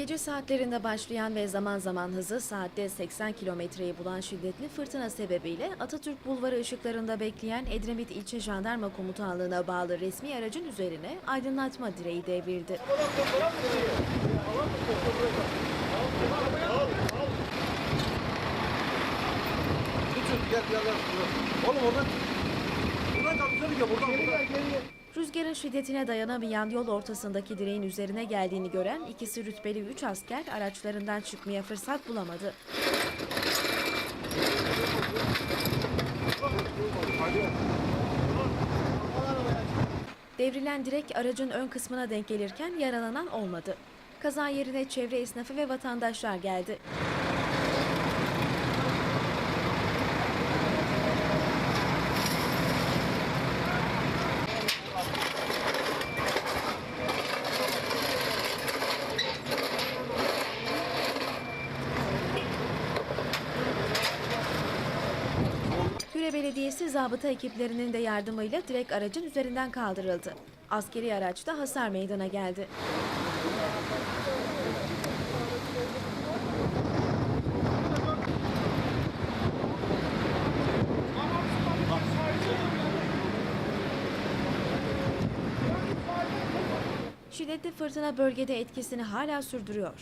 Gece saatlerinde başlayan ve zaman zaman hızı saatte 80 kilometreyi bulan şiddetli fırtına sebebiyle Atatürk Bulvarı ışıklarında bekleyen Edremit İlçe Jandarma Komutanlığı'na bağlı resmi aracın üzerine aydınlatma direği gel. Oğlum oradan. Buradan kalkacak ya buradan buradan. Rüzgarın şiddetine dayanamayan yol ortasındaki direğin üzerine geldiğini gören ikisi rütbeli 3 asker araçlarından çıkmaya fırsat bulamadı. Devrilen direk aracın ön kısmına denk gelirken yaralanan olmadı. Kaza yerine çevre esnafı ve vatandaşlar geldi. Güre Belediyesi zabıta ekiplerinin de yardımıyla direk aracın üzerinden kaldırıldı. Askeri araçta hasar meydana geldi. Şiddetli fırtına bölgede etkisini hala sürdürüyor.